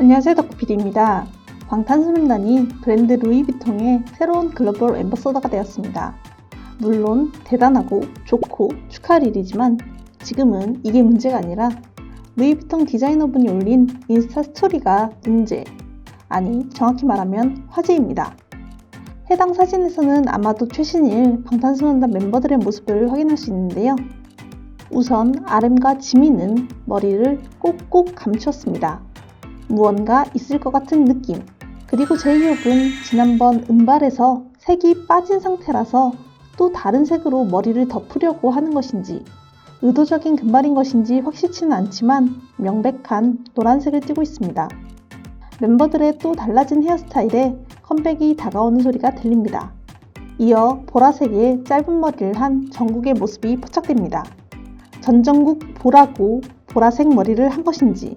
안녕하세요 덕구PD입니다. 방탄소년단이 브랜드 루이비통의 새로운 글로벌 앰버서더가 되었습니다. 물론 대단하고 좋고 축하할 일이지만 지금은 이게 문제가 아니라 루이비통 디자이너분이 올린 인스타 스토리가 문제, 아니 정확히 말하면 화제입니다. 해당 사진에서는 아마도 최신일 방탄소년단 멤버들의 모습을 확인할 수 있는데요. 우선 RM과 지민은 머리를 꼭꼭 감추었습니다. 무언가 있을 것 같은 느낌. 그리고 제이홉은 지난번 은발에서 색이 빠진 상태라서 또 다른 색으로 머리를 덮으려고 하는 것인지 의도적인 금발인 것인지 확실치는 않지만 명백한 노란색을 띠고 있습니다. 멤버들의 또 달라진 헤어스타일에 컴백이 다가오는 소리가 들립니다. 이어 보라색의 짧은 머리를 한 정국의 모습이 포착됩니다. 전정국 보라고 보라색 머리를 한 것인지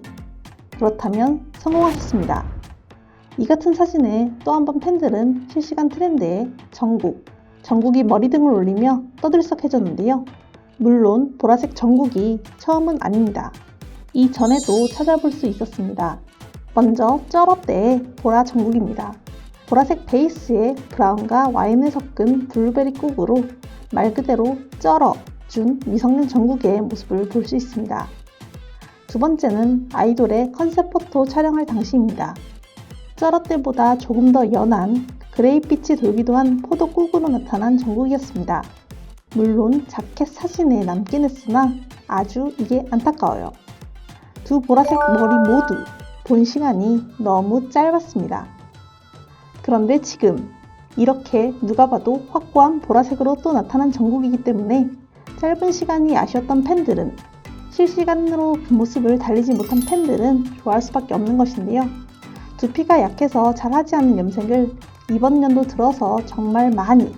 그렇다면 성공하셨습니다. 이 같은 사진에 또 한 번 팬들은 실시간 트렌드에 정국, 정국이 머리 등을 올리며 떠들썩해졌는데요. 물론 보라색 정국이 처음은 아닙니다. 이 전에도 찾아볼 수 있었습니다. 먼저 쩔어 때의 보라 정국입니다. 보라색 베이스에 브라운과 와인을 섞은 블루베리 국으로 말 그대로 쩔어 준 미성년 정국의 모습을 볼 수 있습니다. 두 번째는 아이돌의 컨셉 포토 촬영할 당시입니다. 쩔어 때보다 조금 더 연한 그레이빛이 돌기도 한 포도 꾹으로 나타난 정국이었습니다. 물론 자켓 사진에 남긴 했으나 아주 이게 안타까워요. 두 보라색 머리 모두 본 시간이 너무 짧았습니다. 그런데 지금 이렇게 누가 봐도 확고한 보라색으로 또 나타난 정국이기 때문에 짧은 시간이 아쉬웠던 팬들은 실시간으로 그 모습을 달리지 못한 팬들은 좋아할 수밖에 없는 것인데요. 두피가 약해서 잘 하지 않는 염색을 이번 연도 들어서 정말 많이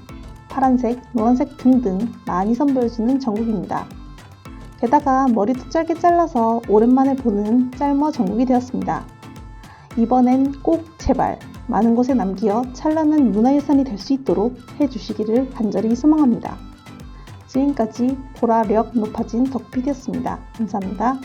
파란색, 노란색 등등 많이 선보여주는 정국입니다. 게다가 머리도 짧게 잘라서 오랜만에 보는 짤머 정국이 되었습니다. 이번엔 꼭 제발 많은 곳에 남기어 찬란한 문화유산이 될 수 있도록 해주시기를 간절히 소망합니다. 지금까지 보라력 높아진 덕피디였습니다. 감사합니다.